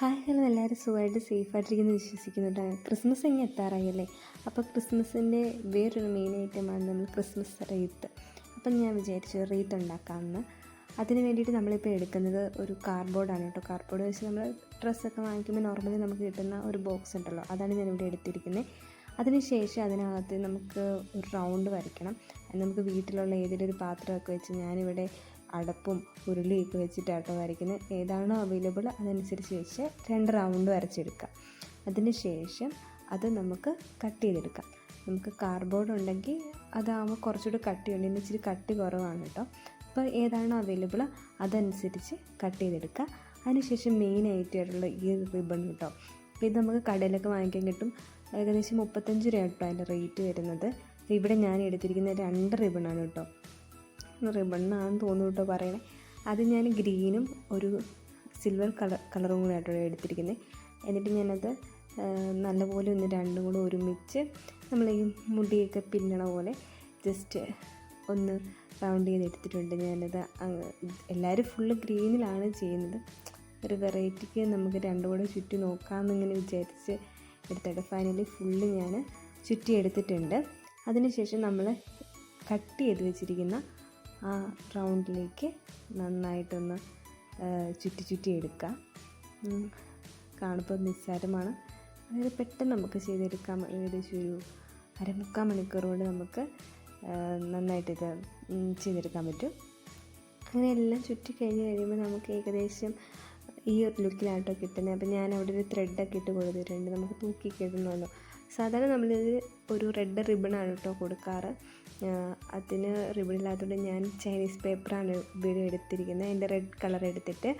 Hi hello. എല്ലാവരും സുഖമായിട്ട് സേഫായിട്ടിരിക്കുന്നു വിശ്വസിക്കുന്നുണ്ട് ക്രിസ്മസ് ഇങ്ങനെ എത്താറായല്ലേ? അപ്പോൾ ക്രിസ്മസിന്റെ വേറൊരു മെയിൻ ഐറ്റമാണ് നമ്മൾ ക്രിസ്മസ് റീത്ത് അപ്പം ഞാൻ വിചാരിച്ചു റീത്ത് ഉണ്ടാക്കാമെന്ന്. അതിന് വേണ്ടിയിട്ട് നമ്മളിപ്പോൾ എടുക്കുന്നത് ഒരു കാർഡ്ബോർഡാണ് കേട്ടോ. കാർഡ്ബോർഡ് വെച്ച് നമ്മൾ ഡ്രസ്സൊക്കെ വാങ്ങിക്കുമ്പോൾ നോർമലി നമുക്ക് കിട്ടുന്ന ഒരു ബോക്സ് ഉണ്ടല്ലോ. അതാണ് ഞാനിവിടെ എടുത്തിരിക്കുന്നത്. അതിനുശേഷം അതിനകത്ത് നമുക്ക് ഒരു റൗണ്ട് വരയ്ക്കണം. നമുക്ക് വീട്ടിലുള്ള ഏതെങ്കിലും ഒരു പാത്രമൊക്കെ വെച്ച് ഞാനിവിടെ അടപ്പും ഉരുളിയൊക്കെ വെച്ചിട്ടാട്ടോ വരയ്ക്കുന്നത് ഏതാണോ അവൈലബിൾ അതനുസരിച്ച് വെച്ച് രണ്ട് റൗണ്ട് വരച്ചെടുക്കാം. അതിന് ശേഷം അത് നമുക്ക് കട്ട് ചെയ്തെടുക്കാം. നമുക്ക് കാർഡ്ബോർഡ് ഉണ്ടെങ്കിൽ അതാകുമ്പോൾ കുറച്ചുകൂടി കട്ടിയുണ്ട്. ഇന്ന് ഇച്ചിരി കട്ടി കുറവാണ് കേട്ടോ അപ്പോൾ ഏതാണോ അവൈലബിൾ അതനുസരിച്ച് കട്ട് ചെയ്തെടുക്കുക അതിനുശേഷം മെയിൻ ആയിട്ടുള്ള ഈ റിബൺ കേട്ടോ അപ്പോൾ ഇത് നമുക്ക് കടയിലൊക്കെ വാങ്ങിക്കാൻ കിട്ടും. ഏകദേശം മുപ്പത്തഞ്ച് രൂപ കേട്ടോ അതിന്റെ റേറ്റ് വരുന്നത്. ഇവിടെ ഞാൻ എടുത്തിരിക്കുന്ന രണ്ട് റിബണാണ് കേട്ടോ റിബണ്ണാണെന്ന് തോന്നുന്നു കേട്ടോ പറയണേ. അത് ഞാൻ ഗ്രീനും ഒരു സിൽവർ കളർ കളറും കൂടെ ആയിട്ടാണ് എടുത്തിരിക്കുന്നത് എന്നിട്ട് ഞാനത് നല്ലപോലെ ഒന്ന് രണ്ടും കൂടെ ഒരുമിച്ച് നമ്മൾ ഈ മുടിയൊക്കെ പിന്നണ പോലെ ജസ്റ്റ് ഒന്ന് റൗണ്ട് ചെയ്ത് എടുത്തിട്ടുണ്ട്. ഞാനത് എല്ലാവരും ഫുള്ള് ഗ്രീനിലാണ് ചെയ്യുന്നത്. ഒരു വെറൈറ്റിക്ക് നമുക്ക് രണ്ടും കൂടെ ചുറ്റി നോക്കാമെന്നിങ്ങനെ വിചാരിച്ച് എടുത്തിട്ട് ഫൈനലി ഫുള്ള് ഞാൻ ചുറ്റി എടുത്തിട്ടുണ്ട്. അതിനുശേഷം നമ്മൾ കട്ട് ചെയ്ത് വെച്ചിരിക്കുന്ന ആ റൗണ്ടിലേക്ക് നന്നായിട്ടൊന്ന് ചുറ്റി ചുറ്റി എടുക്കുക കാണുമ്പോൾ നിസ്സാരമാണ്. അതായത് പെട്ടെന്ന് നമുക്ക് ചെയ്തെടുക്കാം. ഏകദേശം ഒരു അരമുക്കാൽ മണിക്കൂർ കൊണ്ട് നമുക്ക് നന്നായിട്ട് ഇത് ചെയ്തെടുക്കാൻ പറ്റും. അങ്ങനെ എല്ലാം ചുറ്റി കഴിഞ്ഞ് കഴിയുമ്പോൾ നമുക്ക് ഏകദേശം ഈ ഒരു ലുക്കിലാട്ടോ കിട്ടുന്നത്. അപ്പോൾ ഞാൻ അവിടെ ഒരു ത്രെഡൊക്കെ ഇട്ട് കൊടുത്തിട്ടുണ്ട്. നമുക്ക് തൂക്കി കിട്ടുന്നല്ലോ സാധാരണ നമ്മളിത് ഒരു റെഡ് റിബണാണ് കേട്ടോ കൊടുക്കാറ്. അതിന് റിബൺ ഇല്ലാത്തതുകൊണ്ട് ഞാൻ ചൈനീസ് പേപ്പറാണ് വീഡിയോ എടുത്തിരിക്കുന്നത് അതിന്റെ റെഡ് കളർ എടുത്തിട്ട്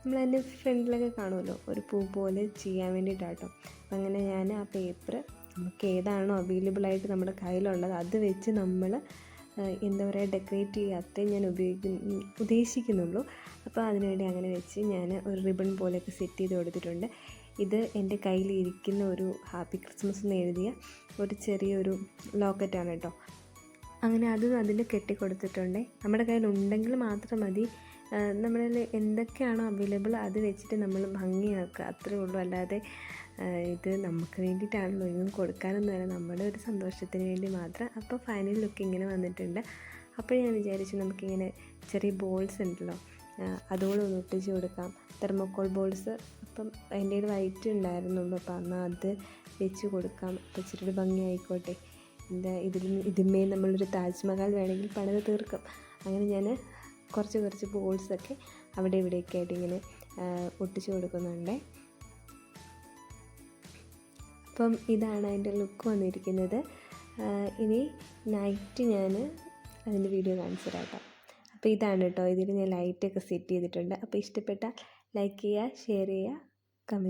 നമ്മൾ അതിന്റെ ഫ്രണ്ടിലൊക്കെ കാണുമല്ലോ ഒരു പൂ പോലെ ചെയ്യാൻ വേണ്ടിയിട്ടാട്ടോ അപ്പം അങ്ങനെ ഞാൻ ആ പേപ്പർ നമുക്ക് ഏതാണോ അവൈലബിൾ ആയിട്ട് നമ്മുടെ കയ്യിലുള്ളത് അത് വെച്ച് നമ്മൾ എന്താ പറയുക ഡെക്കറേറ്റ് ചെയ്യാത്ത ഞാൻ ഉപയോഗിക്കുന്നു ഉദ്ദേശിക്കുന്നുള്ളൂ. അപ്പോൾ അതിനുവേണ്ടി അങ്ങനെ വെച്ച് ഞാൻ ഒരു റിബൺ പോലെയൊക്കെ സെറ്റ് ചെയ്ത് കൊടുത്തിട്ടുണ്ട്. ഇത് എന്റെ കയ്യിൽ ഇരിക്കുന്ന ഒരു ഹാപ്പി ക്രിസ്മസ് എന്ന് എഴുതിയ ഒരു ചെറിയൊരു ലോക്കറ്റാണ് കേട്ടോ. അങ്ങനെ അതും അതിൽ കെട്ടിക്കൊടുത്തിട്ടുണ്ട്. നമ്മുടെ കയ്യിൽ ഉണ്ടെങ്കിൽ മാത്രം മതി. നമ്മളിൽ എന്തൊക്കെയാണോ അവൈലബിൾ അത് വെച്ചിട്ട് നമ്മൾ ഭംഗിയാക്കുക. അത്രേ ഉള്ളൂ. അല്ലാതെ ഇത് നമുക്ക് വേണ്ടിയിട്ടാണല്ലോ ഇതും കൊടുക്കാനൊന്നുമല്ല നമ്മുടെ ഒരു സന്തോഷത്തിന് വേണ്ടി മാത്രം. അപ്പോൾ ഫൈനൽ ലുക്ക് ഇങ്ങനെ വന്നിട്ടുണ്ട്. അപ്പോൾ ഞാൻ വിചാരിച്ചു നമുക്കിങ്ങനെ ചെറിയ ബോൾസ് ഉണ്ടല്ലോ. അതുകൂടെ ഒന്ന് ഒട്ടിച്ച് കൊടുക്കാം. തെർമോക്കോൾ ബോൾസ് അപ്പം എന്റെ വൈറ്റ് ഉണ്ടായിരുന്നു അപ്പോൾ എന്നാൽ അത് വെച്ച് കൊടുക്കാം. അപ്പം ഇച്ചിരി ഭംഗിയായിക്കോട്ടെ. എന്താ ഇതിൽ ഇതിന്മേ നമ്മളൊരു താജ്മഹൽ വേണമെങ്കിൽ പണിത് തീർക്കും. അങ്ങനെ ഞാൻ കുറച്ച് കുറച്ച് ബോൾസൊക്കെ അവിടെ ഇവിടെയൊക്കെ ആയിട്ട് ഇങ്ങനെ ഒട്ടിച്ചു കൊടുക്കുന്നുണ്ട്. അപ്പം ഇതാണ് അതിന്റെ ലുക്ക് വന്നിരിക്കുന്നത്. ഇനി നൈറ്റ് ഞാൻ അതിന്റെ വീഡിയോ കാണിച്ചു തരാം അപ്പോൾ ഇതാണ് കേട്ടോ. ഇതിൽ ഞാൻ ലൈറ്റൊക്കെ സെറ്റ് ചെയ്തിട്ടുണ്ട്. അപ്പോൾ ഇഷ്ടപ്പെട്ടാൽ ലൈക്ക് ചെയ്യുക ഷെയർ ചെയ്യുക കമന്റ്